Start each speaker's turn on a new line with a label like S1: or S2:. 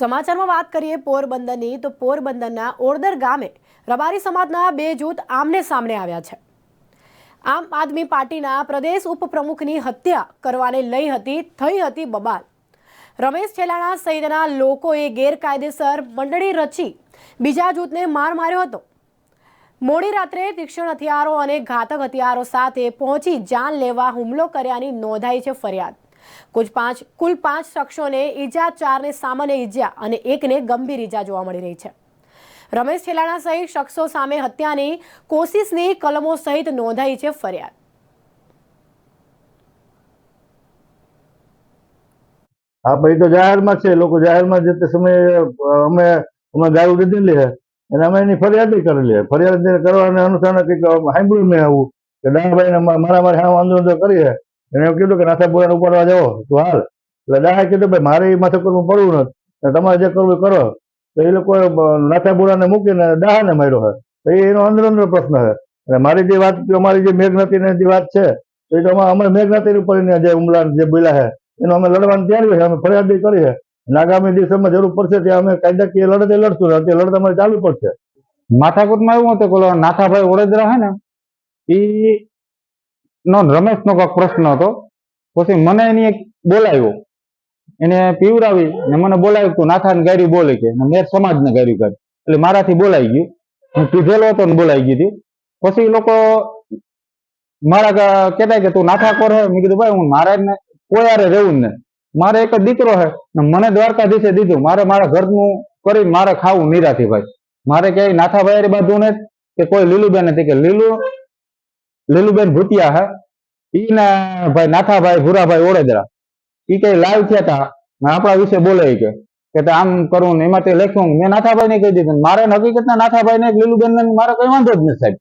S1: સમાચારમાં વાત કરીએ પોરબંદરની, તો પોરબંદરના ઓરદર ગામે રબારી સમાજના બે જૂથ આમને સામને આવ્યા છે. આમ આદમી પાર્ટીના પ્રદેશ ઉપપ્રમુખની હત્યા કરવાને લઈ હતી, થઈ હતી બબાલ. રમેશ છેલાણા સહિતના લોકોએ ગેરકાયદેસર મંડળી રચી બીજા જૂથને માર માર્યો હતો. મોડી રાત્રે તીક્ષ્ણ હથિયારો અને ઘાતક હથિયારો સાથે પહોંચી જાન લેવા હુમલો કર્યાની નોંધાઈ છે ફરિયાદ. કુલ પાંચ કુલ પાંચ શખ્સોને ઈજા, ચારને સામાન્ય ઈજા અને એકને ગંભીર ઈજા જોવા મળી રહી છે. રમેશ છેલાણા સહિત શખ્સો સામે હત્યાની કોશિશની કલમો સહિત નોંધાઈ છે ફરિયાદ.
S2: હા, ભાઈ તો જાહેરમાં છે, લોકો જાહેરમાં જે તે સમયે અમે અમે દારૂ લીધેલી છે અને અમે એની ફરિયાદ કરેલી છે. ફરિયાદ કરવાને અનુસાર કંઈક સાંભળ્યું મેં આવું કે ડાંગભાઈને મારા મારે વાંધો કરી છે એને એવું કીધું કે નાથાપુરાને ઉપાડવા જાઓ. તો હાલ. એટલે ડાયા કીધું, ભાઈ, મારે એ માથે કરવું પડવું નથી. તમારે જે કરવું એ કરો. તો એ લોકોએ નાથાપુરાને મૂકીને દાહાને માર્યો હોય તો એ એનો અંદર અંદર પ્રશ્ન છે અને મારી જે વાત, અમારી જે મેઘનતીની જે વાત છે, તો એ તો અમે મેઘનતી ઉપર જે હુમલા જે બોલ્યા છે એનો અમે લડવાની તૈયારી છે. અમે ફરિયાદ કરી છે અને આગામી દિવસોમાં જરૂર પડશે ત્યાં અમે કાયદાકીય લડત એ લડશું અત્યારે લડત અમારે ચાલુ પડશે.
S3: માથાકૂટમાં એવું હતું કે નાથાભાઈ વડોદરા હે ને, ઈ નો રમેશ નો કાંઈક પ્રશ્ન હતો. પછી મને એની એક બોલાવ્યો. એને પીવડાવી ને મને બોલાવ્યું તું નાથાને ગાર્યું બોલે કે મેં સમાજને ગાર્યું કરી એટલે મારાથી બોલાઈ ગયું. હું પીધેલો હતો ને બોલાઈ ગયું હતી. પછી લોકો મારા કહેતા કે તું નાથા કોર હે? મેં કીધું, ભાઈ, હું મારા ને કોયારે રહેવું ને. મારે એક જ દીકરો હે. ને મને દ્વારકાધીશે દીધું. મારે મારા ઘરનું કરી મારે ખાવું નિરાથી, ભાઈ. મારે ક્યાંય નાથાભાઈ બાંધવું નથી કે કોઈ લીલુબેન હતી કે લીલુ લીલુબેન ભૂતિયા હે. ના ભાઈ નાથાભાઈ ભૂરાભાઈ ઓળેદરા ઈ કઈ લાઈવ થયા હતા આપણા વિશે બોલે કે કે આમ કરું ને એમાં તે લખ્યું. મેં નાથાભાઈ ને કહી દીધું. મારે હકીકતના નાથાભાઈ ને લીલુબેન ને મારે કઈ વાંધો જ નથી સાહેબ.